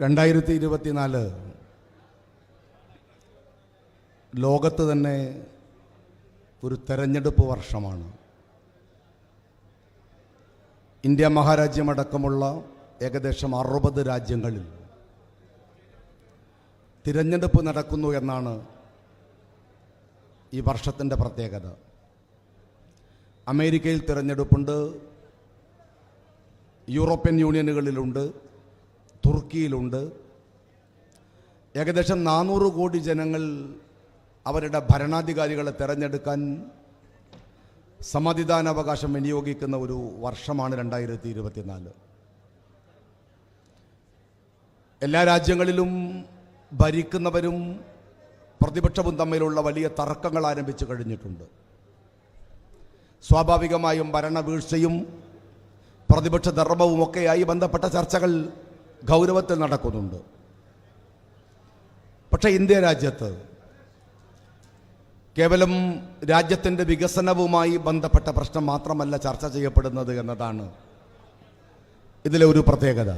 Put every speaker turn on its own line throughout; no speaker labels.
രണ്ടായിരത്തി ഇരുപത്തിനാല് ലോകത്ത് തന്നെ ഒരു തെരഞ്ഞെടുപ്പ് വർഷമാണ്. ഇന്ത്യ മഹാരാജ്യമടക്കമുള്ള ഏകദേശം അറുപത് രാജ്യങ്ങളിൽ തിരഞ്ഞെടുപ്പ് നടക്കുന്നു എന്നാണ് ഈ വർഷത്തിന്റെ പ്രത്യേകത. അമേരിക്കയിൽ തിരഞ്ഞെടുപ്പുണ്ട് യൂറോപ്യൻ യൂണിയനുകളിലുണ്ട് തുർക്കിയിലുണ്ട്. ഏകദേശം നാനൂറ് കോടി ജനങ്ങൾ അവരുടെ ഭരണാധികാരികളെ തിരഞ്ഞെടുക്കാൻ സമ്മതിദാനാവകാശം വിനിയോഗിക്കുന്ന ഒരു വർഷമാണ് രണ്ടായിരത്തി ഇരുപത്തിനാല് എല്ലാ രാജ്യങ്ങളിലും ഭരിക്കുന്നവരും പ്രതിപക്ഷവും തമ്മിലുള്ള വലിയ തർക്കങ്ങൾ ആരംഭിച്ചു കഴിഞ്ഞിട്ടുണ്ട്. സ്വാഭാവികമായും ഭരണവീഴ്ചയും പ്രതിപക്ഷ ധർമ്മവുമൊക്കെയായി ബന്ധപ്പെട്ട ചർച്ചകൾ ഗൗരവത്തിൽ നടക്കുന്നുണ്ട്. പക്ഷേ ഇന്ത്യ രാജ്യത്ത് കേവലം രാജ്യത്തിന്റെ വികസനവുമായി ബന്ധപ്പെട്ട പ്രശ്നം മാത്രമല്ല ചർച്ച ചെയ്യപ്പെടുന്നത് എന്നതാണ് ഇതിലെ ഒരു പ്രത്യേകത.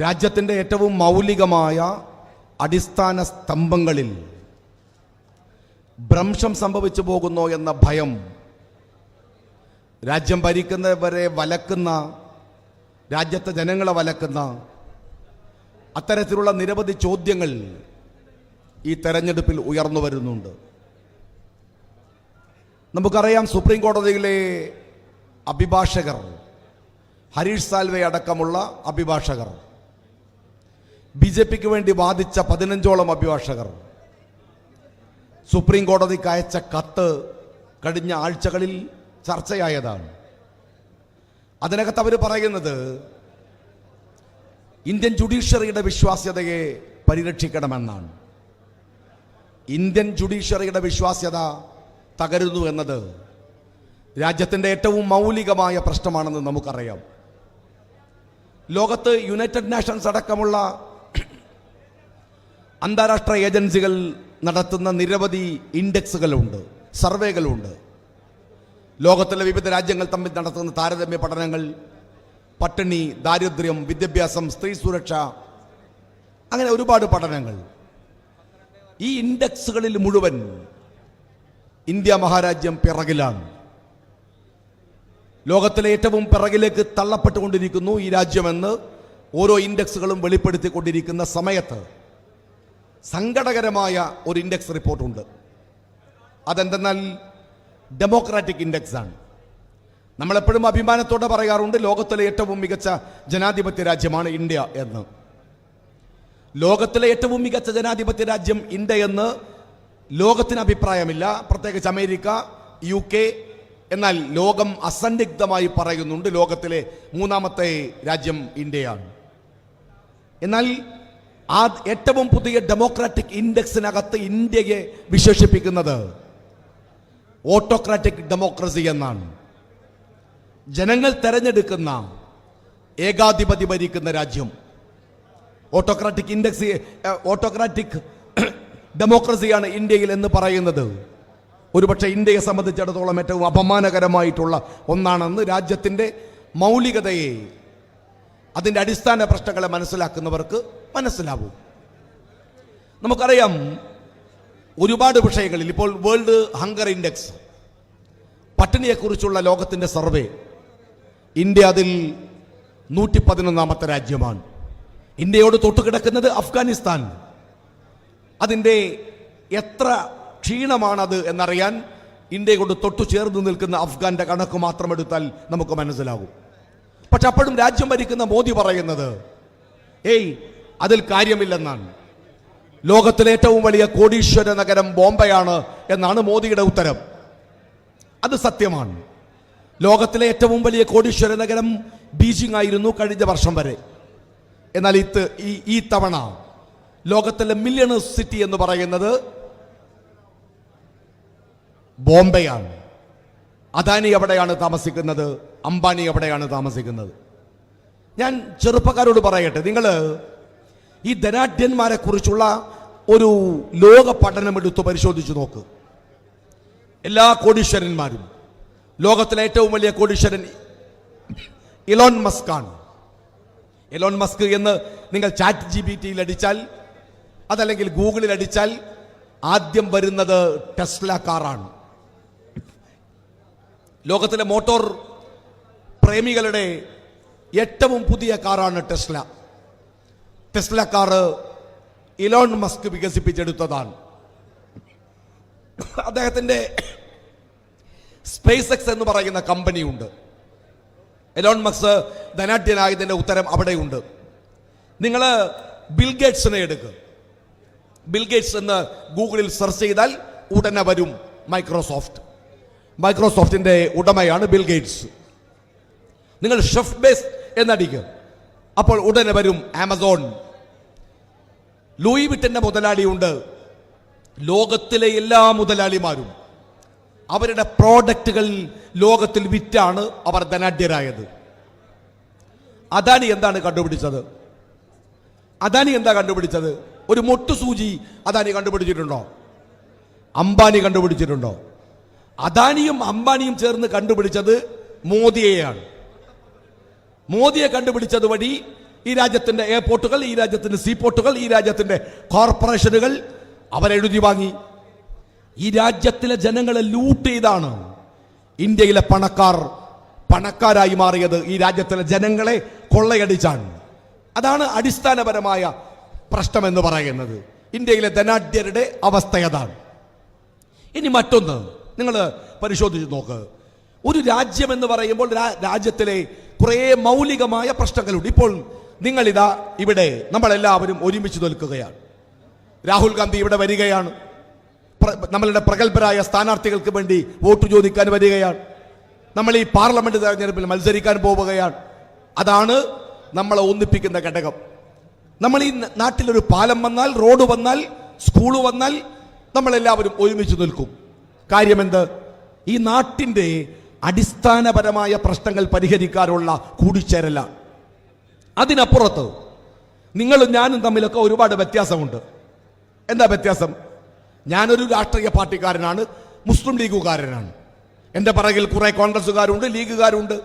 രാജ്യത്തിന്റെ ഏറ്റവും മൗലികമായ അടിസ്ഥാന സ്തംഭങ്ങളിൽ ഭ്രംശം സംഭവിച്ചു പോകുന്നോ എന്ന ഭയം രാജ്യം ഭരിക്കുന്നവരെ വലക്കുന്ന രാജ്യത്തെ ജനങ്ങളെ വലക്കുന്ന അത്തരത്തിലുള്ള നിരവധി ചോദ്യങ്ങൾ ഈ തെരഞ്ഞെടുപ്പിൽ ഉയർന്നു വരുന്നുണ്ട്. നമുക്കറിയാം സുപ്രീം കോടതിയിലെ അഭിഭാഷകർ ഹരീഷ് സാൽവെ അടക്കമുള്ള അഭിഭാഷകർ ബി ജെ പിക്ക് വേണ്ടി വാദിച്ച പതിനഞ്ചോളം അഭിഭാഷകർ സുപ്രീം കോടതിക്ക് അയച്ച കത്ത് കഴിഞ്ഞ ആഴ്ചകളിൽ ചർച്ചയായതാണ്. അതിനകത്ത് അവർ പറയുന്നത് ഇന്ത്യൻ ജുഡീഷ്യറിയുടെ വിശ്വാസ്യതയെ പരിരക്ഷിക്കണമെന്നാണ്. ഇന്ത്യൻ ജുഡീഷ്യറിയുടെ വിശ്വാസ്യത തകരുന്നു എന്നത് രാജ്യത്തിന്റെ ഏറ്റവും മൗലികമായ പ്രശ്നമാണെന്ന് നമുക്കറിയാം. ലോകത്ത് യുണൈറ്റഡ് നേഷൻസ് അടക്കമുള്ള അന്താരാഷ്ട്ര ഏജൻസികൾ നടത്തുന്ന നിരവധി ഇൻഡെക്സുകളുണ്ട് സർവേകളുണ്ട്. ലോകത്തിലെ വിവിധ രാജ്യങ്ങൾ തമ്മിൽ നടത്തുന്ന താരതമ്യ പഠനങ്ങൾ പട്ടിണി ദാരിദ്ര്യം വിദ്യാഭ്യാസം സ്ത്രീ സുരക്ഷ അങ്ങനെ ഒരുപാട് പഠനങ്ങൾ. ഈ ഇൻഡെക്സുകളിൽ മുഴുവൻ ഇന്ത്യ മഹാരാജ്യം പിറകിലാണ്. ലോകത്തിലെ ഏറ്റവും പിറകിലേക്ക് തള്ളപ്പെട്ടുകൊണ്ടിരിക്കുന്നു ഈ രാജ്യമെന്ന് ഓരോ ഇൻഡെക്സുകളും വെളിപ്പെടുത്തിക്കൊണ്ടിരിക്കുന്ന സമയത്ത് സങ്കടകരമായ ഒരു ഇൻഡെക്സ് റിപ്പോർട്ടുണ്ട്. അതെന്തെന്നാൽ ഡെമോക്രാറ്റിക് ഇൻഡെക്സ് ആണ്. നമ്മളെപ്പോഴും അഭിമാനത്തോടെ പറയാറുണ്ട് ലോകത്തിലെ ഏറ്റവും മികച്ച ജനാധിപത്യ രാജ്യമാണ് ഇന്ത്യ എന്ന്. ലോകത്തിലെ ഏറ്റവും മികച്ച ജനാധിപത്യ രാജ്യം ഇന്ത്യ എന്ന് ലോകത്തിന് അഭിപ്രായമില്ല. പ്രത്യേകിച്ച് അമേരിക്ക യു കെ എന്നാൽ ലോകം അസന്ദിഗ്ധമായി പറയുന്നുണ്ട് ലോകത്തിലെ മൂന്നാമത്തെ രാജ്യം ഇന്ത്യയാണ്. എന്നാൽ ആ ഏറ്റവും പുതിയ ഡെമോക്രാറ്റിക് ഇൻഡെക്സിനകത്ത് ഇന്ത്യയെ വിശേഷിപ്പിക്കുന്നത് ഓട്ടോക്രാറ്റിക് ഡെമോക്രസി എന്നാണ്. ജനങ്ങൾ തെരഞ്ഞെടുക്കുന്ന ഏകാധിപതി ഭരിക്കുന്ന രാജ്യം. ഓട്ടോക്രാറ്റിക് ഇൻഡെക്സ് ഓട്ടോക്രാറ്റിക് ഡെമോക്രസിയാണ് ഇന്ത്യയിൽ എന്ന് പറയുന്നത്. ഒരുപക്ഷെ ഇന്ത്യയെ സംബന്ധിച്ചിടത്തോളം ഏറ്റവും അപമാനകരമായിട്ടുള്ള ഒന്നാണെന്ന് രാജ്യത്തിന്റെ മൗലികതയെ അതിന്റെ അടിസ്ഥാന പ്രശ്നങ്ങളെ മനസ്സിലാക്കുന്നവർക്ക് മനസ്സിലാവും. നമുക്കറിയാം ഒരുപാട് വിഷയങ്ങളിൽ ഇപ്പോൾ വേൾഡ് ഹങ്കർ ഇൻഡെക്സ് പട്ടിണിയെക്കുറിച്ചുള്ള ലോകത്തിന്റെ സർവേ ഇന്ത്യ അതിൽ നൂറ്റി പതിനൊന്നാമത്തെ രാജ്യമാണ്. ഇന്ത്യയോട് തൊട്ടുകിടക്കുന്നത് അഫ്ഗാനിസ്ഥാൻ. അതിന്റെ എത്ര ക്ഷീണമാണത് എന്നറിയാൻ ഇന്ത്യയോട് തൊട്ടു ചേർന്ന് നിൽക്കുന്ന അഫ്ഗാന്റെ കണക്ക് മാത്രം എടുത്താൽ നമുക്ക് മനസ്സിലാകും. പക്ഷെ അപ്പോഴും രാജ്യം ഭരിക്കുന്ന മോദി പറയുന്നത് ഏയ് അതിൽ കാര്യമില്ലെന്നാണ്. ലോകത്തിലെ ഏറ്റവും വലിയ കോടീശ്വര നഗരം ബോംബെയാണ് എന്നാണ് മോദിയുടെ ഉത്തരം. അത് സത്യമാണ്. ലോകത്തിലെ ഏറ്റവും വലിയ കോടീശ്വര നഗരം ബീജിംഗ് ആയിരുന്നു കഴിഞ്ഞ വർഷം വരെ. എന്നാൽ ഇത് ഈ ഈ തവണ ലോകത്തിലെ മില്യണേഴ്സ് സിറ്റി എന്ന് പറയുന്നത് ബോംബെയാണ്. അദാനി എവിടെയാണ് താമസിക്കുന്നത്? അംബാനി എവിടെയാണ് താമസിക്കുന്നത്? ഞാൻ ചെറുപ്പക്കാരോട് പറയട്ടെ. നിങ്ങൾ ഈ ധനാഢ്യന്മാരെ കുറിച്ചുള്ള ഒരു ലോക പഠനം എടുത്ത് പരിശോധിച്ചു നോക്ക്. എല്ലാ കോടീശ്വരന്മാരും ലോകത്തിലെ ഏറ്റവും വലിയ കോടീശ്വരൻ ഇലോൺ മസ്ക് ആണ്. എലോൺ മസ്ക് എന്ന് നിങ്ങൾ ചാറ്റ് ജി ബി ടിയിൽ അടിച്ചാൽ അതല്ലെങ്കിൽ ഗൂഗിളിൽ അടിച്ചാൽ ആദ്യം വരുന്നത് ടെസ്ല കാറാണ്. ലോകത്തിലെ മോട്ടോർ പ്രേമികളുടെ ഏറ്റവും പുതിയ കാറാണ് Tesla. Tesla car Elon Musk വികസിപ്പിച്ചെടുത്തതാണ്. അദ്ദേഹത്തിന്റെ സ്പേസ് എക്സ് എന്ന് പറയുന്ന കമ്പനിയുണ്ട്. എലോൺ മക്സ് ധനാഢ്യനായതിന്റെ ഉത്തരം അവിടെയുണ്ട്. നിങ്ങൾ ബിൽഗേറ്റ്സിനെ എടുക്കുക ബിൽഗേറ്റ്സ് എന്ന് ഗൂഗിളിൽ സെർച്ച് ചെയ്താൽ ഉടനെ വരും മൈക്രോസോഫ്റ്റ്. മൈക്രോസോഫ്റ്റിന്റെ ഉടമയാണ് ബിൽഗേറ്റ്സ് നിങ്ങൾ ഷെഫ് ബേസ് എന്നടിക്കുക അപ്പോൾ ഉടനെ വരും ആമസോൺ. ലൂയി വിട്ടിന്റെ മുതലാളിയുണ്ട്. ലോകത്തിലെ എല്ലാ മുതലാളിമാരും അവരുടെ പ്രോഡക്റ്റുകൾ ലോകത്തിൽ വിറ്റാണ് അവർ ധനാഢ്യരായത്. അദാനി എന്താണ് കണ്ടുപിടിച്ചത്? അദാനി എന്താ കണ്ടുപിടിച്ചത്? ഒരു മൊട്ടുസൂചി അദാനി കണ്ടുപിടിച്ചിട്ടുണ്ടോ? അംബാനി കണ്ടുപിടിച്ചിട്ടുണ്ടോ? അദാനിയും അംബാനിയും ചേർന്ന് കണ്ടുപിടിച്ചത് മോദിയെയാണ്. മോദിയെ കണ്ടുപിടിച്ചത് വഴി ഈ രാജ്യത്തിന്റെ എയർപോർട്ടുകൾ ഈ രാജ്യത്തിന്റെ സീപോർട്ടുകൾ ഈ രാജ്യത്തിന്റെ കോർപ്പറേഷനുകൾ അവരെഴുതി വാങ്ങി. ഈ രാജ്യത്തിലെ ജനങ്ങളെ ലൂട്ട് ചെയ്താണ് ഇന്ത്യയിലെ പണക്കാർ പണക്കാരായി മാറിയത് ഈ രാജ്യത്തിലെ ജനങ്ങളെ കൊള്ളയടിച്ചാണ്. അതാണ് അടിസ്ഥാനപരമായ പ്രശ്നം എന്ന് പറയുന്നത്. ഇന്ത്യയിലെ ധനാഢ്യരുടെ അവസ്ഥ അതാണ് ഇനി മറ്റൊന്ന് നിങ്ങൾ പരിശോധിച്ച് നോക്ക്. ഒരു രാജ്യം എന്ന് പറയുമ്പോൾ രാജ്യത്തിലെ കുറേ മൗലികമായ പ്രശ്നങ്ങളുണ്ട്. ഇപ്പോൾ നിങ്ങളിതാ ഇവിടെ നമ്മളെല്ലാവരും ഒരുമിച്ച് നിൽക്കുകയാണ്. രാഹുൽ ഗാന്ധി ഇവിടെ വരികയാണ്. നമ്മളുടെ പ്രഗത്ഭരായ സ്ഥാനാർത്ഥികൾക്ക് വേണ്ടി വോട്ട് ചോദിക്കാൻ വരികയാണ്. നമ്മൾ ഈ പാർലമെന്റ് തെരഞ്ഞെടുപ്പിൽ മത്സരിക്കാൻ പോവുകയാണ്. അതാണ് നമ്മളെ ഒന്നിപ്പിക്കുന്ന ഘടകം. നമ്മൾ ഈ നാട്ടിലൊരു പാലം വന്നാൽ റോഡ് വന്നാൽ സ്കൂൾ വന്നാൽ നമ്മളെല്ലാവരും ഒരുമിച്ച് നിൽക്കും. കാര്യമെന്ത്? ഈ നാട്ടിന്റെ അടിസ്ഥാനപരമായ പ്രശ്നങ്ങൾ പരിഹരിക്കാനുള്ള കൂടിച്ചേരലാണ് അതിനപ്പുറത്ത് നിങ്ങളും ഞാനും തമ്മിലൊക്കെ ഒരുപാട് വ്യത്യാസമുണ്ട്. എന്താ വ്യത്യാസം? ഞാനൊരു രാഷ്ട്രീയ പാർട്ടിക്കാരനാണ് മുസ്ലിം ലീഗുകാരനാണ്. എന്റെ പിറകിൽ കുറേ കോൺഗ്രസ്സുകാരുണ്ട് ലീഗുകാരുണ്ട്.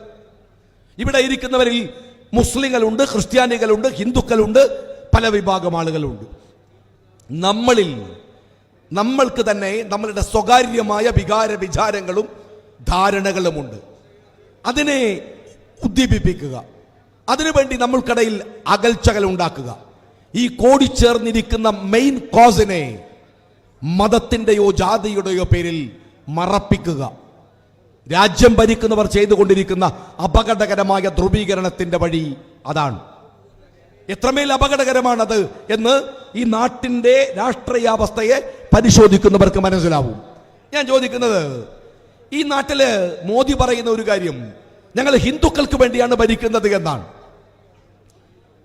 ഇവിടെ ഇരിക്കുന്നവരിൽ മുസ്ലിങ്ങളുണ്ട് ക്രിസ്ത്യാനികളുണ്ട് ഹിന്ദുക്കളുണ്ട് പല വിഭാഗം ആളുകളുണ്ട്. നമ്മളിൽ നമ്മൾക്ക് തന്നെ നമ്മളുടെ സ്വകാര്യമായ വികാര വിചാരങ്ങളും ധാരണകളുമുണ്ട്. അതിനെ ഉദ്ദീപിപ്പിക്കുക. അതിനുവേണ്ടി നമ്മൾക്കിടയിൽ അകൽച്ചകൾ ഉണ്ടാക്കുക. ഈ കോടി ചേർന്നിരിക്കുന്ന മെയിൻ കോസിനെ മതത്തിന്റെയോ ജാതിയുടെയോ പേരിൽ മറപ്പിക്കുക. രാജ്യം ഭരിക്കുന്നവർ ചെയ്തുകൊണ്ടിരിക്കുന്ന അപകടകരമായ ധ്രുവീകരണത്തിന്റെ വഴി അതാണ്. എത്രമേൽ അപകടകരമാണത് എന്ന് ഈ നാട്ടിന്റെ രാഷ്ട്രീയാവസ്ഥയെ പരിശോധിക്കുന്നവർക്ക് മനസ്സിലാവും. ഞാൻ ചോദിക്കുന്നത് ഈ നാട്ടിൽ മോദി പറയുന്ന ഒരു കാര്യം ഞങ്ങൾ ഹിന്ദുക്കൾക്ക് വേണ്ടിയാണ് ഭരിക്കുന്നത് എന്നാണ്.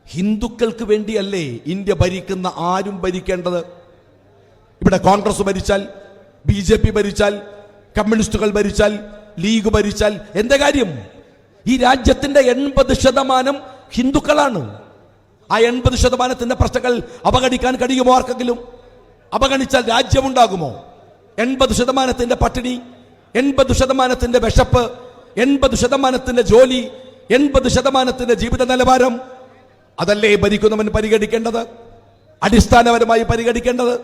ഹിന്ദുക്കൾക്ക് വേണ്ടിയല്ലേ ഇന്ത്യ ഭരിക്കുന്ന ആരും ഭരിക്കേണ്ടത്? ഇവിടെ കോൺഗ്രസ് ഭരിച്ചാൽ ബി ജെ പി ഭരിച്ചാൽ കമ്മ്യൂണിസ്റ്റുകൾ ഭരിച്ചാൽ ലീഗ് ഭരിച്ചാൽ എന്താ കാര്യം? ഈ രാജ്യത്തിന്റെ എൺപത് ശതമാനം ഹിന്ദുക്കളാണ്. ആ എൺപത് ശതമാനത്തിന്റെ പ്രശ്നങ്ങൾ അവഗണിക്കാൻ കഴിയുമോ ആർക്കെങ്കിലും? അവഗണിച്ചാൽ രാജ്യമുണ്ടാകുമോ? എൺപത് ശതമാനത്തിന്റെ പട്ടിണി എൺപത് ശതമാനത്തിന്റെ വിശപ്പ് എൺപത് ശതമാനത്തിന്റെ ജോലി എൺപത് ശതമാനത്തിന്റെ ജീവിത നിലവാരം. അതല്ലേ ഭരിക്കുന്നവൻ പരിഗണിക്കേണ്ടത്? അടിസ്ഥാനപരമായി പരിഗണിക്കേണ്ടത്?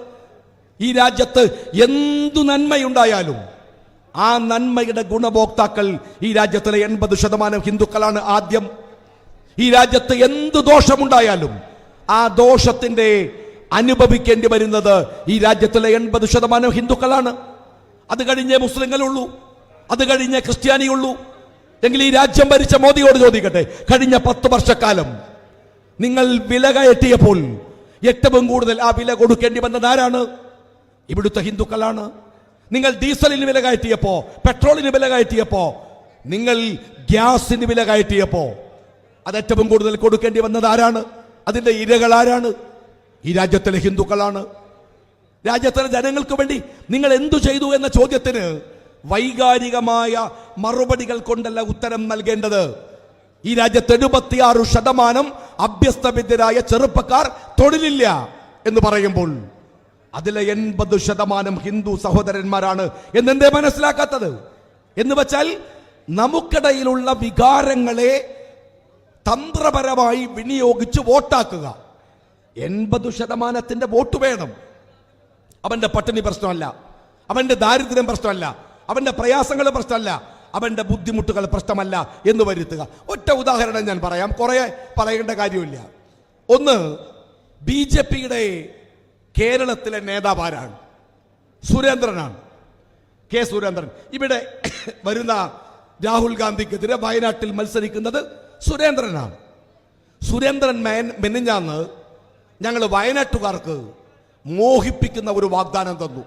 ഈ രാജ്യത്ത് എന്തു നന്മയുണ്ടായാലും ആ നന്മയുടെ ഗുണഭോക്താക്കൾ ഈ രാജ്യത്തിലെ എൺപത് ശതമാനം ഹിന്ദുക്കളാണ് ആദ്യം. ഈ രാജ്യത്ത് എന്ത് ദോഷമുണ്ടായാലും ആ ദോഷത്തിന്റെ അനുഭവിക്കേണ്ടി വരുന്നത് ഈ രാജ്യത്തിലെ എൺപത് ശതമാനം ഹിന്ദുക്കളാണ്. അത് കഴിഞ്ഞേ മുസ്ലിങ്ങളുള്ളൂ. അത് കഴിഞ്ഞേ ക്രിസ്ത്യാനിയുള്ളൂ. എങ്കിൽ ഈ രാജ്യം ഭരിച്ച മോദിയോട് ചോദിക്കട്ടെ കഴിഞ്ഞ പത്ത് വർഷക്കാലം നിങ്ങൾ വില കയറ്റിയപ്പോൾ ഏറ്റവും കൂടുതൽ ആ വില കൊടുക്കേണ്ടി വന്നത് ആരാണ്? ഇവിടുത്തെ ഹിന്ദുക്കളാണ്. നിങ്ങൾ ഡീസലിന് വില കയറ്റിയപ്പോ പെട്രോളിന് വില കയറ്റിയപ്പോ നിങ്ങൾ ഗ്യാസിന് വില കയറ്റിയപ്പോ അത് ഏറ്റവും കൂടുതൽ കൊടുക്കേണ്ടി വന്നത് ആരാണ്? അതിന്റെ ഇരകൾ ആരാണ്? ഈ രാജ്യത്തിലെ ഹിന്ദുക്കളാണ്. രാജ്യത്തിലെ ജനങ്ങൾക്ക് വേണ്ടി നിങ്ങൾ എന്തു ചെയ്തു എന്ന ചോദ്യത്തിന് വൈകാരികമായ മറുപടികൾ കൊണ്ടല്ല ഉത്തരം നൽകേണ്ടത്. ഈ രാജ്യത്ത് എഴുപത്തിയാറ് ശതമാനം അഭ്യസ്തവിദ്യരായ ചെറുപ്പക്കാർ തൊഴിലില്ല എന്ന് പറയുമ്പോൾ അതിലെ എൺപത് ശതമാനം ഹിന്ദു സഹോദരന്മാരാണ് എന്നെന്തേ മനസ്സിലാക്കാത്തത്? എന്ന് വെച്ചാൽ നമുക്കിടയിലുള്ള വികാരങ്ങളെ തന്ത്രപരമായി വിനിയോഗിച്ച് വോട്ടാക്കുക. എൺപത് ശതമാനത്തിന്റെ വോട്ട് വേണം. അവന്റെ പട്ടിണി പ്രശ്നമല്ല. അവന്റെ ദാരിദ്ര്യം പ്രശ്നമല്ല. അവന്റെ പ്രയാസങ്ങൾ പ്രശ്നമല്ല. അവന്റെ ബുദ്ധിമുട്ടുകൾ പ്രശ്നമല്ല എന്ന് വരുത്തുക. ഒറ്റ ഉദാഹരണം ഞാൻ പറയാം. കുറെ പറയേണ്ട കാര്യമില്ല. ഒന്ന് ബി ജെ പിയുടെ കേരളത്തിലെ നേതാവാരാണ്. സുരേന്ദ്രനാണ്. കെ സുരേന്ദ്രൻ. ഇവിടെ വരുന്ന രാഹുൽ ഗാന്ധിക്കെതിരെ വയനാട്ടിൽ മത്സരിക്കുന്നത് സുരേന്ദ്രനാണ്. സുരേന്ദ്രൻ മേൻ മെനിഞ്ഞാന്ന് ഞങ്ങൾ വയനാട്ടുകാർക്ക് മോഹിപ്പിക്കുന്ന ഒരു വാഗ്ദാനം തന്നു.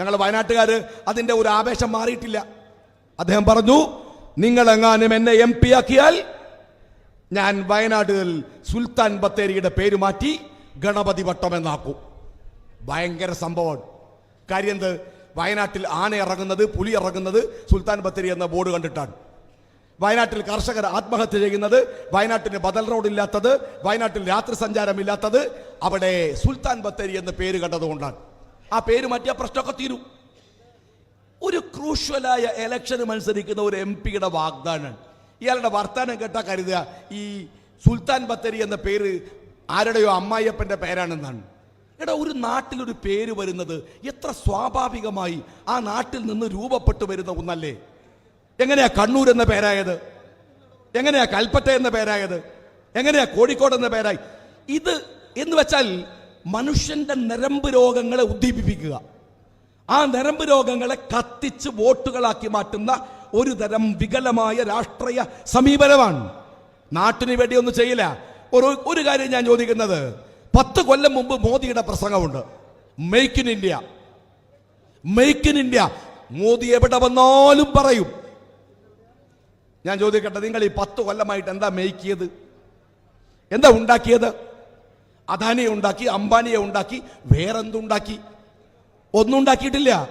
ഞങ്ങൾ വയനാട്ടുകാർ അതിന്റെ ഒരു ആവേശം മാറിയിട്ടില്ല. അദ്ദേഹം പറഞ്ഞു നിങ്ങൾ എങ്ങാനും എന്നെ എം പി ആക്കിയാൽ ഞാൻ വയനാട്ടിൽ സുൽത്താൻ ബത്തേരിയുടെ പേര് മാറ്റി ഗണപതി വട്ടം എന്നാക്കും. ഭയങ്കര സംഭവമാണ്. കാര്യം എന്ത്? വയനാട്ടിൽ ആന ഇറങ്ങുന്നത് പുലി ഇറങ്ങുന്നത് സുൽത്താൻ ബത്തേരി എന്ന ബോർഡ് കണ്ടിട്ടാണ്. വയനാട്ടിൽ കർഷകർ ആത്മഹത്യ ചെയ്യുന്നത് വയനാട്ടിന് ബദൽ റോഡ് ഇല്ലാത്തത് വയനാട്ടിൽ രാത്രി സഞ്ചാരമില്ലാത്തത് അവിടെ സുൽത്താൻ ബത്തേരി എന്ന പേര് കണ്ടതുകൊണ്ടാണ്. ആ പേര് മാറ്റിയ പ്രശ്നമൊക്കെ തീരും. ഒരു ക്രൂഷ്യലായ എലക്ഷന് മത്സരിക്കുന്ന ഒരു എം പിയുടെ വാഗ്ദാനം ഇയാളുടെ വർത്താനം കേട്ടാൽ കരുതുക ഈ സുൽത്താൻ ബത്തേരി എന്ന പേര് ആരുടെയോ അമ്മായിയപ്പന്റെ പേരാണെന്നാണ്. എടാ ഒരു നാട്ടിലൊരു പേര് വരുന്നത് എത്ര സ്വാഭാവികമായി ആ നാട്ടിൽ നിന്ന് രൂപപ്പെട്ടു വരുന്ന ഒന്നല്ലേ? എങ്ങനെയാ കണ്ണൂർ എന്ന പേരായത്? എങ്ങനെയാ കൽപ്പറ്റ എന്ന പേരായത്? എങ്ങനെയാ കോഴിക്കോട് എന്ന പേരായി? ഇത് എന്ന് വെച്ചാൽ മനുഷ്യന്റെ നരമ്പ് രോഗങ്ങളെ ഉദ്ദീപിപ്പിക്കുക. ആ നരമ്പ് രോഗങ്ങളെ കത്തിച്ച് വോട്ടുകളാക്കി മാറ്റുന്ന ഒരു തരം വികലമായ രാഷ്ട്രീയ സമീപനമാണ്. നാട്ടിന് വേണ്ടി ഒന്നും ചെയ്യില്ല. ഒരു ഒരു കാര്യം ഞാൻ ചോദിക്കുന്നത്. പത്ത് കൊല്ലം മുമ്പ് മോദിയുടെ പ്രസംഗമുണ്ട്. Make in India make in India Modi എവിടെ വന്നാലും പറയും. ഞാൻ ചോദിക്കട്ടെ നിങ്ങൾ ഈ പത്ത് കൊല്ലമായിട്ട് എന്താ മേയ്ക്കിയത് എന്താ ഉണ്ടാക്കിയത്? അദാനിയെ ഉണ്ടാക്കി അംബാനിയെ ഉണ്ടാക്കി വേറെന്തുണ്ടാക്കി? ഒന്നും ഉണ്ടാക്കിയിട്ടില്ല.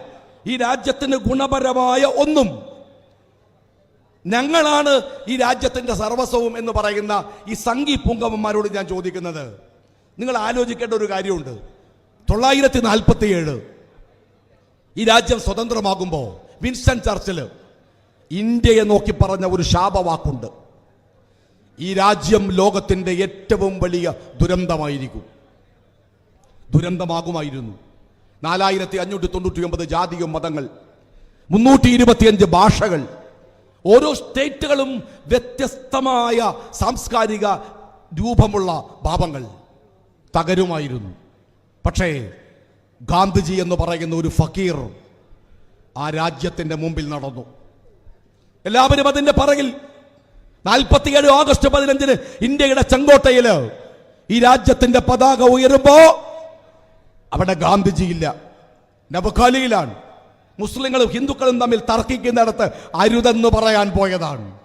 ഈ രാജ്യത്തിന് ഗുണപരമായ ഒന്നും. ഞങ്ങളാണ് ഈ രാജ്യത്തിന്റെ സർവസ്വവും എന്ന് പറയുന്ന ഈ സംഘി പൂങ്കവന്മാരോട് ഞാൻ ചോദിക്കുന്നത്. നിങ്ങൾ ആലോചിക്കേണ്ട ഒരു കാര്യമുണ്ട്. തൊള്ളായിരത്തി നാൽപ്പത്തി ഏഴ് ഈ രാജ്യം സ്വതന്ത്രമാകുമ്പോൾ വിൻസ്റ്റൺ ചർച്ചിൽ ഇന്ത്യയെ നോക്കി പറഞ്ഞ ഒരു ശാപവാക്കുണ്ട്. ഈ രാജ്യം ലോകത്തിന്റെ ഏറ്റവും വലിയ ദുരന്തമായിരിക്കും. ദുരന്തമാകുമായിരുന്നു. നാലായിരത്തി അഞ്ഞൂറ്റി തൊണ്ണൂറ്റി ഒമ്പത് ജാതിയും മതങ്ങൾ മുന്നൂറ്റി ഇരുപത്തിയഞ്ച് ഭാഷകൾ ഓരോ സ്റ്റേറ്റുകളും വ്യത്യസ്തമായ സാംസ്കാരിക രൂപമുള്ള ഭാവങ്ങൾ തകരുമായിരുന്നു. പക്ഷേ ഗാന്ധിജി എന്ന് പറയുന്ന ഒരു ഫക്കീർ ആ രാജ്യത്തിന്റെ മുമ്പിൽ നടന്നു. എല്ലാവരും അതിന്റെ പറകിൽ. നാൽപ്പത്തിയേഴ് ഓഗസ്റ്റ് പതിനഞ്ചിന് ഇന്ത്യയുടെ ചെങ്കോട്ടയിൽ ഈ രാജ്യത്തിന്റെ പതാക ഉയരുമ്പോ അവിടെ ഗാന്ധിജിയില്ല. നബുഖാലിയിലാണ് മുസ്ലിങ്ങളും ഹിന്ദുക്കളും തമ്മിൽ തർക്കിക്കുന്നിടത്ത് അരുതെന്ന് പറയാൻ പോയതാണ്.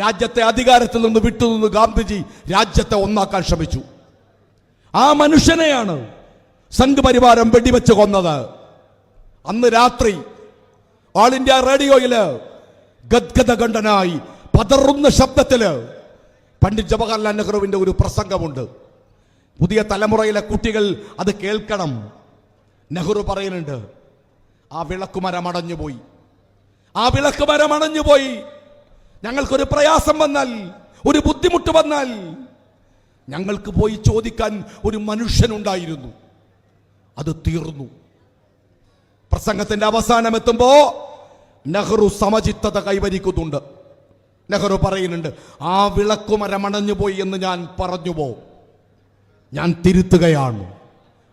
രാജ്യത്തെ അധികാരത്തിൽ നിന്ന് വിട്ടുനിന്ന് ഗാന്ധിജി രാജ്യത്തെ ഒന്നാക്കാൻ ശ്രമിച്ചു. ആ മനുഷ്യനെയാണ് സംഘ് പരിവാരം വെടിവെച്ച് കൊന്നത്. അന്ന് രാത്രി ഓൾ ഇന്ത്യ റേഡിയോയിൽ ഗദ്ഗതകണ്ഠനായി പതറുന്ന ശബ്ദത്തിൽ പണ്ഡിറ്റ് ജവഹർലാൽ നെഹ്റുവിന്റെ ഒരു പ്രസംഗമുണ്ട്. പുതിയ തലമുറയിലെ കുട്ടികൾ അത് കേൾക്കണം. നെഹ്റു പറയുന്നുണ്ട് ആ വിളക്കുമരം അടഞ്ഞുപോയി ആ വിളക്കുമരം അടഞ്ഞുപോയി ഞങ്ങൾക്കൊരു പ്രയാസം വന്നാൽ ഒരു ബുദ്ധിമുട്ട് വന്നാൽ ഞങ്ങൾക്ക് പോയി ചോദിക്കാൻ ഒരു മനുഷ്യനുണ്ടായിരുന്നു. അത് തീർന്നു. പ്രസംഗത്തിന്റെ അവസാനം എത്തുമ്പോ നെഹ്റു സമചിത്തത കൈവരിക്കുന്നുണ്ട്. നെഹ്റു പറയുന്നുണ്ട് ആ വിളക്കുമര മണഞ്ഞുപോയി എന്ന് ഞാൻ പറഞ്ഞു പറഞ്ഞുപോ ഞാൻ തിരുത്തുകയാണ്.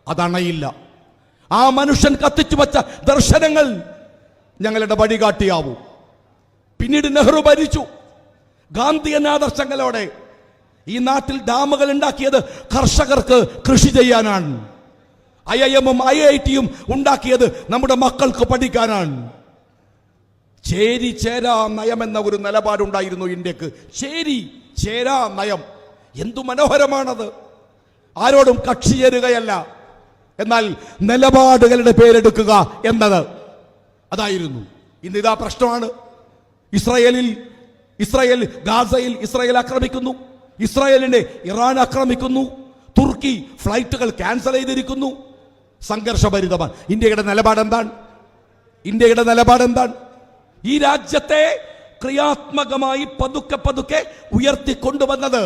അതണയില്ല ആ മനുഷ്യൻ കത്തിച്ചു വച്ച ദർശനങ്ങൾ ഞങ്ങളുടെ വഴികാട്ടിയാവും. പിന്നീട് നെഹ്റു ഭരിച്ചു. ഗാന്ധി എന്ന ആദർശങ്ങളോടെ ഈ നാട്ടിൽ ഡാമുകൾ ഉണ്ടാക്കിയത് കർഷകർക്ക് കൃഷി ചെയ്യാനാണ്. ഐ ഐ എമ്മും ഐ ഐ ടിയും ഉണ്ടാക്കിയത് നമ്മുടെ മക്കൾക്ക് പഠിക്കാനാണ്. ചേരി ചേരാ നയം എന്ന ഒരു നിലപാടുണ്ടായിരുന്നു ഇന്ത്യയ്ക്ക്. ചേരി ചേരാ നയം. എന്തു മനോഹരമാണത്. ആരോടും കക്ഷി ചേരുകയല്ല. എന്നാൽ നിലപാടുകളുടെ പേരെടുക്കുക എന്നത് അതായിരുന്നു. ഇന്ന് ഇതാ പ്രശ്നമാണ്. ഇസ്രായേലിൽ ഇസ്രായേൽ ഗാസയിൽ ഇസ്രായേൽ ആക്രമിക്കുന്നു. ഇസ്രായേലിനെ ഇറാൻ ആക്രമിക്കുന്നു. തുർക്കി ഫ്ലൈറ്റുകൾ ക്യാൻസൽ ചെയ്തിരിക്കുന്നു. സംഘർഷഭരിതമാണ്. ഇന്ത്യയുടെ നിലപാട് എന്താണ് ഇന്ത്യയുടെ നിലപാട് എന്താണ് ഈ രാജ്യത്തെ ക്രിയാത്മകമായി പതുക്കെ പതുക്കെ ഉയർത്തിക്കൊണ്ടുവന്നത്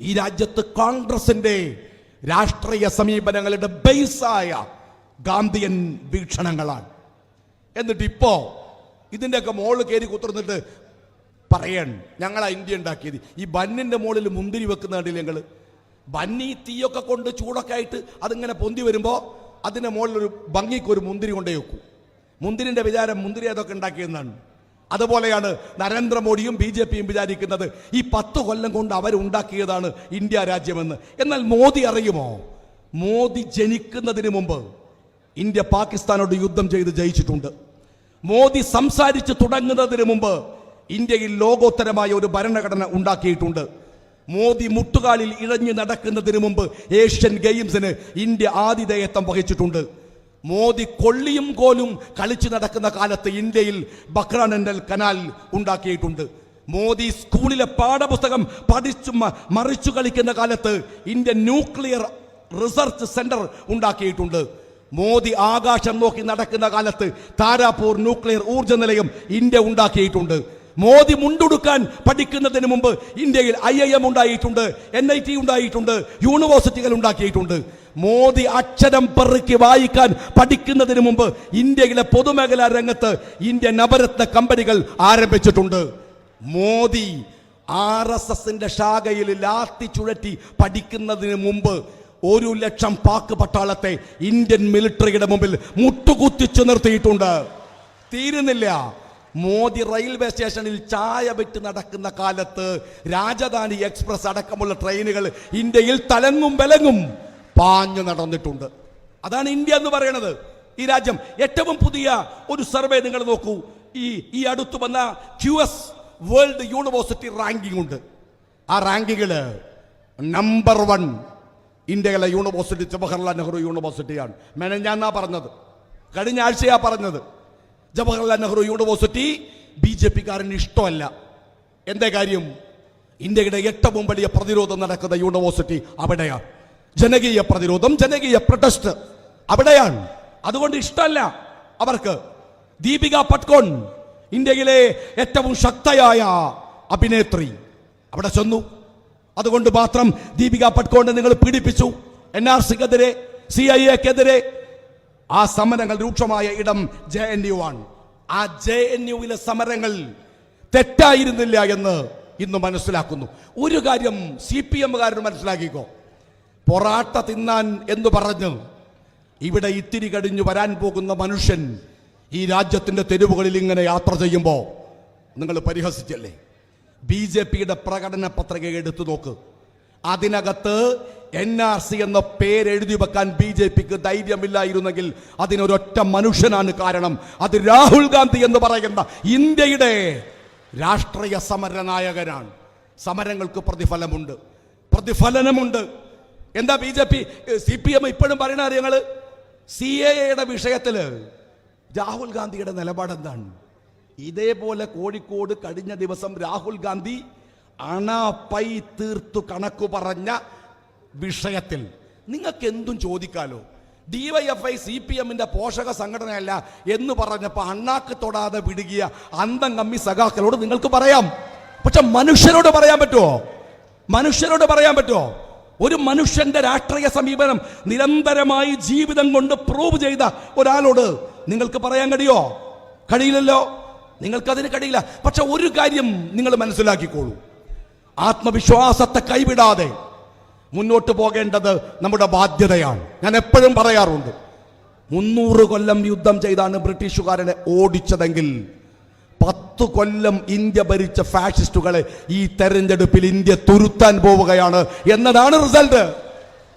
ഈ രാജ്യത്ത് കോൺഗ്രസിന്റെ രാഷ്ട്രീയ സമീപനങ്ങളുടെ ബേസായ ഗാന്ധിയൻ വീക്ഷണങ്ങളാണ്. എന്നിട്ട് ഇപ്പോ ഇതിന്റെയൊക്കെ മോൾ കയറി കുത്തിർന്നിട്ട് പറയൺ ഞങ്ങളാ ഇന്ത്യ ഉണ്ടാക്കിയത്. ഈ ബന്നിന്റെ മുകളിൽ മുന്തിരി വെക്കുന്ന കണ്ടില്ല ഞങ്ങൾ ബന്നി തീയൊക്കെ കൊണ്ട് ചൂടൊക്കെ ആയിട്ട് അതിങ്ങനെ പൊന്തി വരുമ്പോൾ ഒരു ഭംഗിക്ക് ഒരു മുന്തിരി കൊണ്ടേ വെക്കൂ. മുന്തിരിന്റെ വിചാരം മുന്തിരി അതൊക്കെ ഉണ്ടാക്കിയെന്നാണ്. അതുപോലെയാണ് നരേന്ദ്രമോദിയും ബി ജെ പിയും വിചാരിക്കുന്നത് ഈ പത്ത് കൊല്ലം കൊണ്ട് അവരുണ്ടാക്കിയതാണ് ഇന്ത്യ രാജ്യമെന്ന്. എന്നാൽ മോദി അറിയുമോ? മോദി ജനിക്കുന്നതിന് മുമ്പ് ഇന്ത്യ പാകിസ്ഥാനോട് യുദ്ധം ചെയ്ത് ജയിച്ചിട്ടുണ്ട്. മോദി സംസാരിച്ച് തുടങ്ങുന്നതിന് മുമ്പ് ഇന്ത്യയിൽ ലോകോത്തരമായ ഒരു ഭരണഘടന ഉണ്ടാക്കിയിട്ടുണ്ട്. മോദി മുട്ടുകാലിൽ ഇഴഞ്ഞു നടക്കുന്നതിന് മുമ്പ് ഏഷ്യൻ ഗെയിംസിന് ഇന്ത്യ ആതിഥേയത്വം വഹിച്ചിട്ടുണ്ട്. മോദി കൊള്ളിയും കോലും കളിച്ചു നടക്കുന്ന കാലത്ത് ഇന്ത്യയിൽ ബക്രാനന്ദൽ കനാൽ ഉണ്ടാക്കിയിട്ടുണ്ട്. മോദി സ്കൂളിലെ പാഠപുസ്തകം പഠിച്ചു മറിച്ചു കളിക്കുന്ന കാലത്ത് ഇന്ത്യൻ ന്യൂക്ലിയർ റിസർച്ച് സെന്റർ ഉണ്ടാക്കിയിട്ടുണ്ട്. മോദി ആകാശം നോക്കി നടക്കുന്ന കാലത്ത് താരാപൂർ ന്യൂക്ലിയർ ഊർജ നിലയം ഇന്ത്യ ഉണ്ടാക്കിയിട്ടുണ്ട്. മോദി മുണ്ടുടുക്കാൻ പഠിക്കുന്നതിന് മുമ്പ് ഇന്ത്യയിൽ ഐ ഐ എം ഉണ്ടായിട്ടുണ്ട് എൻ ഐ ടി ഉണ്ടായിട്ടുണ്ട് യൂണിവേഴ്സിറ്റികൾ ഉണ്ടാക്കിയിട്ടുണ്ട്. മോദി അക്ഷരം പെറുക്കി വായിക്കാൻ പഠിക്കുന്നതിന് മുമ്പ് ഇന്ത്യയിലെ പൊതുമേഖലാ രംഗത്ത് ഇന്ത്യൻ നവരത്ന കമ്പനികൾ ആരംഭിച്ചിട്ടുണ്ട്. മോദി ആർ എസ് എസിന്റെ ശാഖയിൽ ലാത്തി ചുഴറ്റി പഠിക്കുന്നതിന് മുമ്പ് ഒരു ലക്ഷം പാക്ക് പട്ടാളത്തെ ഇന്ത്യൻ മിലിറ്ററിയുടെ മുമ്പിൽ മുട്ടുകുത്തിച്ചു നിർത്തിയിട്ടുണ്ട്. തീരുന്നില്ല. മോദി റെയിൽവേ സ്റ്റേഷനിൽ ചായ വിറ്റ് നടക്കുന്ന കാലത്ത് രാജധാനി എക്സ്പ്രസ് അടക്കമുള്ള ട്രെയിനുകൾ ഇന്ത്യയിൽ തലങ്ങും വിലങ്ങും പാഞ്ഞു നടന്നിട്ടുണ്ട്. അതാണ് ഇന്ത്യ എന്ന് പറയുന്നത് ഈ രാജ്യം ഏറ്റവും പുതിയ ഒരു സർവേ നിങ്ങൾ നോക്കൂ. ഈ ഈ അടുത്ത് വന്ന Q S world university ranking ഉണ്ട്. ആ റാങ്കിങ്ങിൽ നമ്പർ വൺ ഇന്ത്യയിലെ യൂണിവേഴ്സിറ്റി ജവഹർലാൽ നെഹ്റു യൂണിവേഴ്സിറ്റിയാണ്. മെനഞ്ഞാന്നാ പറഞ്ഞത്. കഴിഞ്ഞ ആഴ്ചയാ പറഞ്ഞത്. Jawaharlal Nehru university B J പിക്കാരന് ഇഷ്ടമല്ല. എന്താ കാര്യം? ഇന്ത്യയുടെ ഏറ്റവും വലിയ പ്രതിരോധം നടക്കുന്ന യൂണിവേഴ്സിറ്റി അവിടെയാണ്. ജനകീയ പ്രതിരോധം ജനകീയ പ്രൊട്ടസ്റ്റ് അവിടെയാണ്. അതുകൊണ്ട് ഇഷ്ടമല്ല അവർക്ക്. ദീപിക പട്കോൺ ഇന്ത്യയിലെ ഏറ്റവും ശക്തയായ അഭിനേത്രി. അവിടെ ചെന്നു. അതുകൊണ്ട് മാത്രം ദീപിക പട്കോണിനെ നിങ്ങൾ പീഡിപ്പിച്ചു. എൻ ആർ സിക്കെതിരെ സി ഐ എക്കെതിരെ ആ സമരങ്ങൾ രൂക്ഷമായ ഇടം ജെ എൻ യു ആണ്. ആ ജെ എൻ യുവിലെ സമരങ്ങൾ തെറ്റായിരുന്നില്ല എന്ന് ഇന്ന് മനസ്സിലാക്കുന്നു. ഒരു കാര്യം സി പി എമ്മുകാരന് മനസ്സിലാക്കിക്കോ. പൊറാട്ട തിന്നാൻ എന്ന് പറഞ്ഞ് ഇവിടെ ഇത്തിരി കടിഞ്ഞു വരാൻ പോകുന്ന മനുഷ്യൻ ഈ രാജ്യത്തിന്റെ തെരുവുകളിൽ ഇങ്ങനെ യാത്ര ചെയ്യുമ്പോൾ നിങ്ങൾ പരിഹസിച്ചല്ലേ? ബി ജെ പിയുടെ പ്രകടന പത്രിക എടുത്തു നോക്ക്. അതിനകത്ത് എൻ ആർ സി എന്ന പേരെഴുതി വെക്കാൻ ബി ജെ പിക്ക് ധൈര്യമില്ലായിരുന്നെങ്കിൽ അതിനൊരൊറ്റ മനുഷ്യനാണ് കാരണം. അത് രാഹുൽ ഗാന്ധി എന്ന് പറയുന്ന ഇന്ത്യയുടെ രാഷ്ട്രീയ സമരനായകനാണ് സമരങ്ങൾക്ക് പ്രതിഫലമുണ്ട്. പ്രതിഫലനമുണ്ട്. എന്താ B J P? C P M ഇപ്പോഴും പറയണ ഞങ്ങൾ സി എയുടെ വിഷയത്തിൽ രാഹുൽ ഗാന്ധിയുടെ നിലപാട് എന്താണ് ഇതേപോലെ കോഴിക്കോട് കഴിഞ്ഞ ദിവസം രാഹുൽ ഗാന്ധി അണ പൈ തീർത്തു കണക്കു പറഞ്ഞ വിഷയത്തിൽ നിങ്ങൾക്ക് എന്തും ചോദിക്കാലോ ഡിവൈഎഫ്ഐ സി പി എമ്മിന്റെ പോഷക സംഘടനയല്ല എന്ന് പറഞ്ഞപ്പോൾ അണ്ണാക്ക് തൊടാതെ വിടുകിയ അന്തം കമ്മി സഖാക്കളോട് നിങ്ങൾക്ക് പറയാം. പക്ഷെ മനുഷ്യരോട് പറയാൻ പറ്റുമോ മനുഷ്യരോട് പറയാൻ പറ്റുമോ ഒരു മനുഷ്യന്റെ രാഷ്ട്രീയ സമീപനം നിരന്തരമായി ജീവിതം കൊണ്ട് പ്രൂവ് ചെയ്ത ഒരാളോട് നിങ്ങൾക്ക് പറയാൻ കഴിയോ? കഴിയില്ലല്ലോ. നിങ്ങൾക്കതിന് കഴിയില്ല. പക്ഷെ ഒരു കാര്യം നിങ്ങൾ മനസ്സിലാക്കിക്കോളൂ. ആത്മവിശ്വാസത്തെ കൈവിടാതെ മുന്നോട്ട് പോകേണ്ടത് നമ്മുടെ ബാധ്യതയാണ്. ഞാൻ എപ്പോഴും പറയാറുണ്ട് മുന്നൂറ് കൊല്ലം യുദ്ധം ചെയ്താണ് ബ്രിട്ടീഷുകാരനെ ഓടിച്ചതെങ്കിൽ പത്ത് കൊല്ലം ഇന്ത്യ ഭരിച്ച ഫാഷിസ്റ്റുകളെ ഈ തെരഞ്ഞെടുപ്പിൽ ഇന്ത്യ തുരുത്താൻ പോവുകയാണ്. എന്നതാണ് റിസൾട്ട്.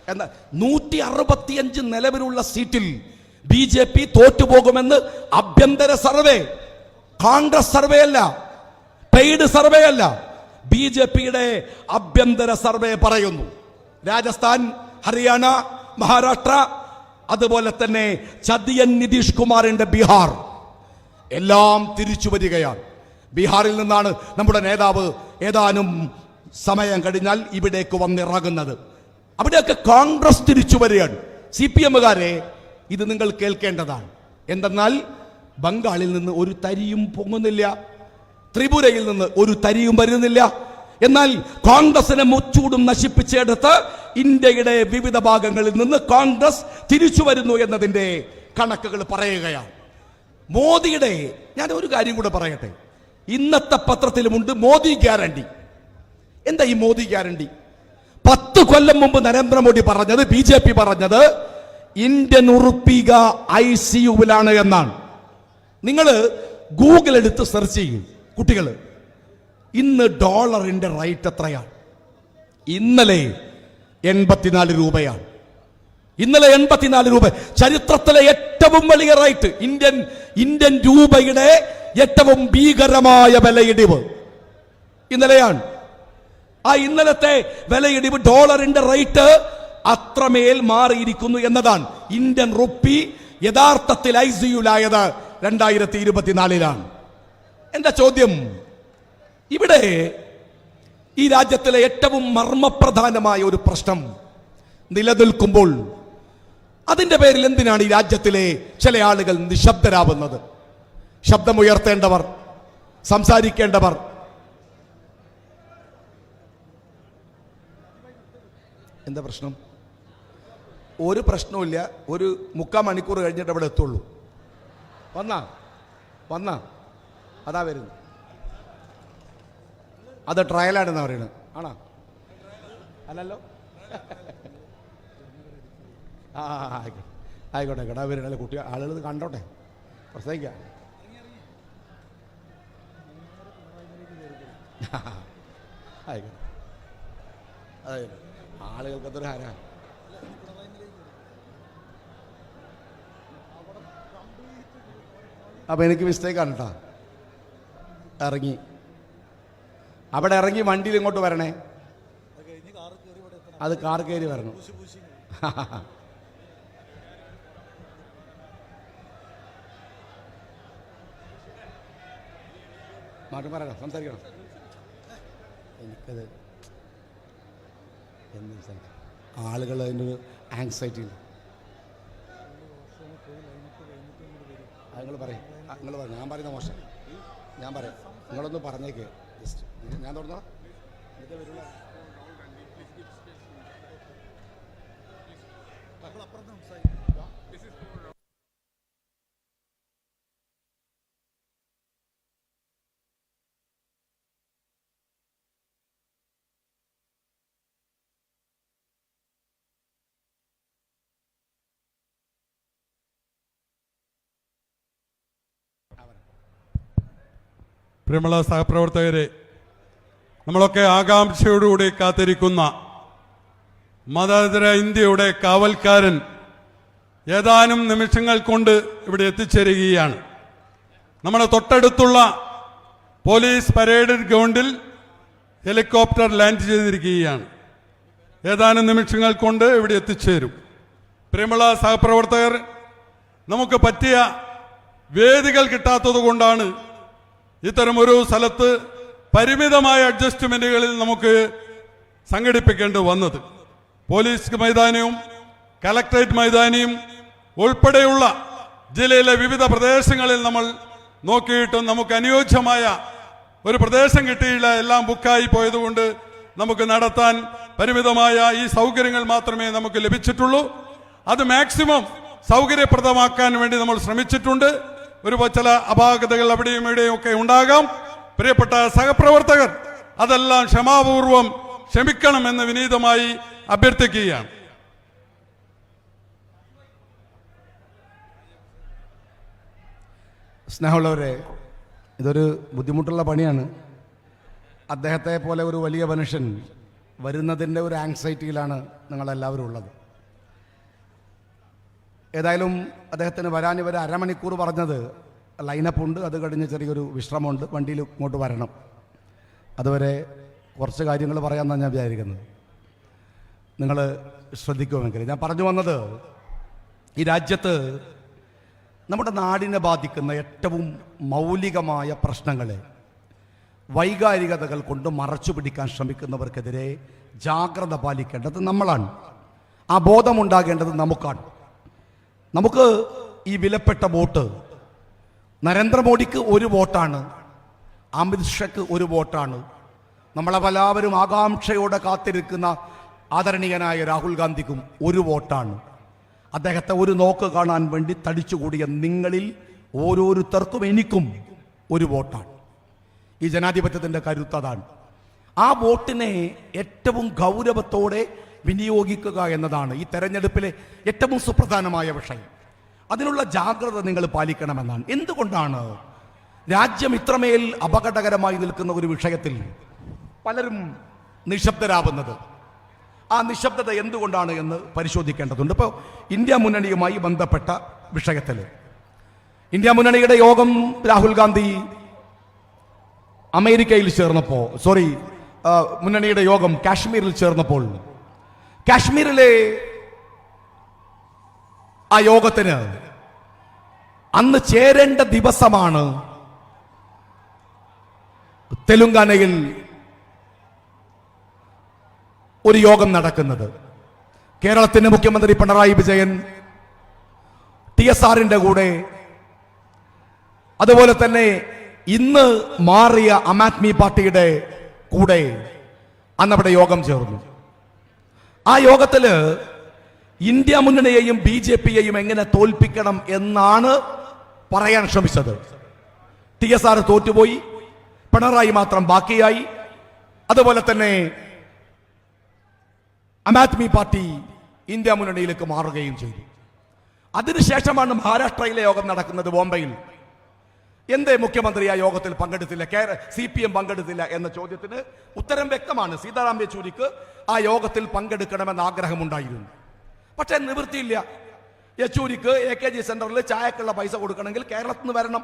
എന്നാൽ നൂറ്റി അറുപത്തിയഞ്ച് നിലവിലുള്ള സീറ്റിൽ ബി ജെ പി തോറ്റുപോകുമെന്ന് ആഭ്യന്തര സർവേ കോൺഗ്രസ് സർവേ അല്ല പെയ്ഡ് സർവേ അല്ല ബി ജെ പിയുടെ ആഭ്യന്തര സർവേ പറയുന്നു. രാജസ്ഥാൻ ഹരിയാന മഹാരാഷ്ട്ര അതുപോലെ തന്നെ ചതിയൻ നിതീഷ് കുമാറിന്റെ ബീഹാർ. എല്ലാം തിരിച്ചു വരികയാണ്. ബീഹാറിൽ നിന്നാണ് നമ്മുടെ നേതാവ് ഏതാനും സമയം കഴിഞ്ഞാൽ ഇവിടേക്ക് വന്നിറങ്ങുന്നത്. അവിടെയൊക്കെ കോൺഗ്രസ് തിരിച്ചു വരികയാണ്. സി പി എമ്മുകാരെ ഇത് നിങ്ങൾ കേൾക്കേണ്ടതാണ്. എന്തെന്നാൽ ബംഗാളിൽ നിന്ന് ഒരു തരിയും പൊങ്ങുന്നില്ല. ത്രിപുരയിൽ നിന്ന് ഒരു തരിയും വരുന്നില്ല. എന്നാൽ കോൺഗ്രസിനെ മുച്ചൂടും നശിപ്പിച്ചെടുത്ത് ഇന്ത്യയുടെ വിവിധ ഭാഗങ്ങളിൽ നിന്ന് കോൺഗ്രസ് തിരിച്ചു വരുന്നു എന്നതിന്റെ കണക്കുകൾ പറയുകയാണ്. മോദിയുടെ ഞാൻ ഒരു കാര്യം കൂടെ പറയട്ടെ. ഇന്നത്തെ പത്രത്തിലുമുണ്ട് മോദി ഗ്യാരണ്ടി. എന്താ ഈ മോദി ഗ്യാരണ്ടി? പത്ത് കൊല്ലം മുമ്പ് നരേന്ദ്രമോദി പറഞ്ഞത് ബി ജെ പി പറഞ്ഞത് ഇന്ത്യൻ ഉറുപ്പിക ഐ സി യുവിലാണ് എന്നാണ്. നിങ്ങൾ ഗൂഗിൾ എടുത്ത് സെർച്ച് ചെയ്യും കുട്ടികൾ ഇന്ന് ഡോളറിന്റെ റേറ്റ് എത്രയാണ്? ഇന്നലെ എൺപത്തിനാല് രൂപയാണ്. ഇന്നലെ എൺപത്തിനാല് രൂപ. ചരിത്രത്തിലെ ഏറ്റവും വലിയ റേറ്റ് ഇന്ത്യൻ ഇന്ത്യൻ രൂപയുടെ ഏറ്റവും ഭീകരമായ വിലയിടിവ്. ഇന്നലെയാണ്. ആ ഇന്നലത്തെ വിലയിടിവ് ഡോളറിന്റെ റേറ്റ് അത്രമേൽ മാറിയിരിക്കുന്നു എന്നതാണ്. ഇന്ത്യൻ റുപ്പി യഥാർത്ഥത്തിൽ ഐ സിയുലായത് രണ്ടായിരത്തി ഇരുപത്തിനാലിലാണ് എന്റെ ചോദ്യം? ഇവിടെ ഈ രാജ്യത്തിലെ ഏറ്റവും മർമ്മപ്രധാനമായ ഒരു പ്രശ്നം നിലനിൽക്കുമ്പോൾ അതിന്റെ പേരിൽ എന്തിനാണ് ഈ രാജ്യത്തിലെ ചില ആളുകൾ നിശബ്ദരാവുന്നത് ശബ്ദമുയർത്തേണ്ടവർ സംസാരിക്കേണ്ടവർ. എന്താ പ്രശ്നം? ഒരു പ്രശ്നവുമില്ല ഒരു മുക്കാൽ മണിക്കൂർ കഴിഞ്ഞിട്ട് അവിടെ എത്തുള്ളൂ. വന്നാ വന്നാ. അതാ വരുന്നു അത് ട്രയലാണെന്നാണ് പറയുന്നത്. ആണോ? അല്ലല്ലോ? ആ ആയിക്കോട്ടെ. ആയിക്കോട്ടെ കേട്ടോ അവരുടെ കുട്ടി? ആളുകൾ ഇത് കണ്ടോട്ടെ? പ്രസംഗിക്കാം. ആയിക്കോട്ടെ. അതെ ആളുകൾക്ക് അതൊരു ഹര. അപ്പൊ എനിക്ക് മിസ്റ്റേക്കാണ് കേട്ടോ ഇറങ്ങി. അവിടെ ഇറങ്ങി വണ്ടിയിൽ ഇങ്ങോട്ട് വരണേ. അത് കാർ കയറി വരണം. മാറ്റം പറയണം സംസാരിക്കണം. എനിക്കത് എന്ത് ആളുകൾ അതിന്റെ ഒരു ആങ്സൈറ്റിയിൽ നിങ്ങൾ പറയും നിങ്ങൾ പറയും ഞാൻ പറയുന്ന മോശം. ഞാൻ പറയാം നിങ്ങളൊന്ന് പറഞ്ഞേക്ക്. ജസ്റ്റ് ഞാൻ എന്നിട്ട്
പ്രിയമുള്ള സഹപ്രവർത്തകരെ നമ്മളൊക്കെ ആകാംക്ഷയോടുകൂടി കാത്തിരിക്കുന്ന മതേതര ഇന്ത്യയുടെ കാവൽക്കാരൻ ഏതാനും നിമിഷങ്ങൾ കൊണ്ട് ഇവിടെ എത്തിച്ചേരുകയാണ്. നമ്മുടെ തൊട്ടടുത്തുള്ള പോലീസ് പരേഡ് ഗ്രൗണ്ടിൽ ഹെലികോപ്റ്റർ ലാൻഡ് ചെയ്തിരിക്കുകയാണ്. ഏതാനും നിമിഷങ്ങൾ കൊണ്ട് ഇവിടെ എത്തിച്ചേരും. പ്രിയമുള്ള സഹപ്രവർത്തകർ നമുക്ക് പറ്റിയ വേദികൾ കിട്ടാത്തത് കൊണ്ടാണ് ഇത്തരം ഒരു സ്ഥലത്ത് പരിമിതമായ അഡ്ജസ്റ്റ്മെന്റുകളിൽ നമുക്ക് സംഘടിപ്പിക്കേണ്ടി വന്നത്. പോലീസ് മൈതാനിയും കലക്ടറേറ്റ് മൈതാനിയും ഉൾപ്പെടെയുള്ള ജില്ലയിലെ വിവിധ പ്രദേശങ്ങളിൽ നമ്മൾ നോക്കിയിട്ടും നമുക്ക് അനുയോജ്യമായ ഒരു പ്രദേശം കിട്ടിയില്ല. എല്ലാം ബുക്കായി പോയതുകൊണ്ട് നമുക്ക് നടത്താൻ പരിമിതമായ ഈ സൗകര്യങ്ങൾ മാത്രമേ നമുക്ക് ലഭിച്ചിട്ടുള്ളൂ. അത് മാക്സിമം സൗകര്യപ്രദമാക്കാൻ വേണ്ടി നമ്മൾ ശ്രമിച്ചിട്ടുണ്ട്. ഒരു ചില അപാകതകൾ അവിടെയും ഇവിടെയും ഒക്കെ ഉണ്ടാകാം. പ്രിയപ്പെട്ട സഹപ്രവർത്തകർ അതെല്ലാം ക്ഷമാപൂർവം ക്ഷമിക്കണമെന്ന് വിനീതമായി അഭ്യർത്ഥിക്കുകയാണ്.
സ്നേഹമുള്ളവരെ ഇതൊരു ബുദ്ധിമുട്ടുള്ള പണിയാണ്. അദ്ദേഹത്തെ പോലെ ഒരു വലിയ മനുഷ്യൻ വരുന്നതിന്റെ ഒരു ആങ്സൈറ്റിയിലാണ് നിങ്ങളെല്ലാവരും ഉള്ളത്. ഏതായാലും അദ്ദേഹത്തിന് വരാൻ ഇവർ അരമണിക്കൂർ പറഞ്ഞത് ലൈനപ്പ് ഉണ്ട്. അത് കഴിഞ്ഞ് ചെറിയൊരു വിശ്രമമുണ്ട്. വണ്ടിയിൽ ഇങ്ങോട്ട് വരണം. അതുവരെ കുറച്ച് കാര്യങ്ങൾ പറയാമെന്നാണ് ഞാൻ വിചാരിക്കുന്നത്. നിങ്ങൾ ശ്രദ്ധിക്കുമെങ്കിൽ. ഞാൻ പറഞ്ഞു വന്നത് ഈ രാജ്യത്ത് നമ്മുടെ നാടിനെ ബാധിക്കുന്ന ഏറ്റവും മൗലികമായ പ്രശ്നങ്ങളെ വൈകാരികതകൾ കൊണ്ട് മറച്ചു പിടിക്കാൻ ശ്രമിക്കുന്നവർക്കെതിരെ ജാഗ്രത പാലിക്കേണ്ടത് നമ്മളാണ്. ആ ബോധമുണ്ടാകേണ്ടത് നമുക്കാണ്. നമുക്ക് ഈ വിലപ്പെട്ട വോട്ട് നരേന്ദ്രമോദിക്ക് ഒരു വോട്ടാണ് അമിത് ഷക്ക് ഒരു വോട്ടാണ്. നമ്മളെ നമ്മളെല്ലാവരും ആകാംക്ഷയോടെ കാത്തിരിക്കുന്ന ആദരണീയനായ രാഹുൽ ഗാന്ധിക്കും ഒരു വോട്ടാണ്. അദ്ദേഹത്തെ ഒരു നോക്ക് കാണാൻ വേണ്ടി തടിച്ചുകൂടിയ നിങ്ങളിൽ ഓരോരുത്തർക്കും എനിക്കും ഒരു വോട്ടാണ്. ഈ ജനാധിപത്യത്തിന്റെ കരുത്തതാണ് ആ വോട്ടിനെ ഏറ്റവും ഗൗരവത്തോടെ വിനിയോഗിക്കുക എന്നതാണ് ഈ തെരഞ്ഞെടുപ്പിലെ ഏറ്റവും സുപ്രധാനമായ വിഷയം. അതിനുള്ള ജാഗ്രത നിങ്ങൾ പാലിക്കണമെന്നാണ്. എന്തുകൊണ്ടാണ് രാജ്യം ഇത്രമേൽ അപകടകരമായി നിൽക്കുന്ന ഒരു വിഷയത്തിൽ പലരും നിശബ്ദരാവുന്നത്? ആ നിശബ്ദത എന്തുകൊണ്ടാണ് എന്ന് പരിശോധിക്കേണ്ടതുണ്ട്. ഇപ്പോൾ ഇന്ത്യ മുന്നണിയുമായി ബന്ധപ്പെട്ട വിഷയത്തിൽ. ഇന്ത്യ മുന്നണിയുടെ യോഗം രാഹുൽ ഗാന്ധി അമേരിക്കയിൽ ചേർന്നപ്പോൾ സോറി മുന്നണിയുടെ യോഗം കാശ്മീരിൽ ചേർന്നപ്പോൾ കാശ്മീരിലെ ആ യോഗത്തിന് അന്ന് ചേരേണ്ട ദിവസമാണ് തെലുങ്കാനയിൽ ഒരു യോഗം നടക്കുന്നത്. കേരളത്തിന്റെ മുഖ്യമന്ത്രി പിണറായി വിജയൻ ടി എസ് ആറിന്റെ കൂടെ. അതുപോലെ തന്നെ ഇന്ന് മാറിയ ആം ആദ്മി പാർട്ടിയുടെ കൂടെ അന്നവിടെ യോഗം ചേർന്നു. ആ യോഗത്തിൽ ഇന്ത്യ മുന്നണിയെയും ബി ജെ പിയെയും എങ്ങനെ തോൽപ്പിക്കണം എന്നാണ് പറയാൻ ശ്രമിച്ചത്. ടി എസ് ആർ തോറ്റുപോയി. പിണറായി മാത്രം ബാക്കിയായി. അതുപോലെ തന്നെ ആം ആദ്മി പാർട്ടി ഇന്ത്യ മുന്നണിയിലേക്ക് മാറുകയും ചെയ്തു. അതിനുശേഷമാണ് മഹാരാഷ്ട്രയിലെ യോഗം നടക്കുന്നത് ബോംബെയിൽ. എന്തേ മുഖ്യമന്ത്രി ആ യോഗത്തിൽ പങ്കെടുത്തില്ല? സി പി എം പങ്കെടുത്തില്ല എന്ന ചോദ്യത്തിന് ഉത്തരം വ്യക്തമാണ്. സീതാറാം യെച്ചൂരിക്ക് ആ യോഗത്തിൽ പങ്കെടുക്കണമെന്ന ആഗ്രഹമുണ്ടായിരുന്നു. പക്ഷേ നിവൃത്തിയില്ല. യെച്ചൂരിക്ക് എ കെ ജി സെന്ററിൽ ചായക്കുള്ള പൈസ കൊടുക്കണമെങ്കിൽ കേരളത്തിൽ നിന്ന് വരണം.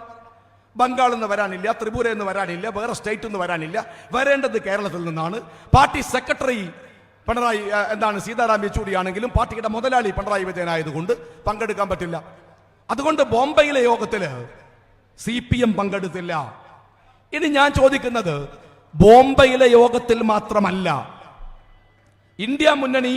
ബംഗാളിൽ നിന്ന് വരാനില്ല ത്രിപുരയിൽ നിന്ന് വരാനില്ല വേറെ സ്റ്റേറ്റിൽ നിന്ന് വരാനില്ല. വരേണ്ടത് കേരളത്തിൽ നിന്നാണ്. പാർട്ടി സെക്രട്ടറി പിണറായി എന്താണ് സീതാറാം യെച്ചൂരി ആണെങ്കിലും പാർട്ടിയുടെ മുതലാളി പിണറായി വിജയനായതുകൊണ്ട് പങ്കെടുക്കാൻ പറ്റില്ല. അതുകൊണ്ട് ബോംബെയിലെ യോഗത്തിൽ സി പി എം പങ്കെടുത്തില്ല. ഇനി ഞാൻ ചോദിക്കുന്നത് ബോംബെയിലെ യോഗത്തിൽ മാത്രമല്ല. ഇന്ത്യ മുന്നണി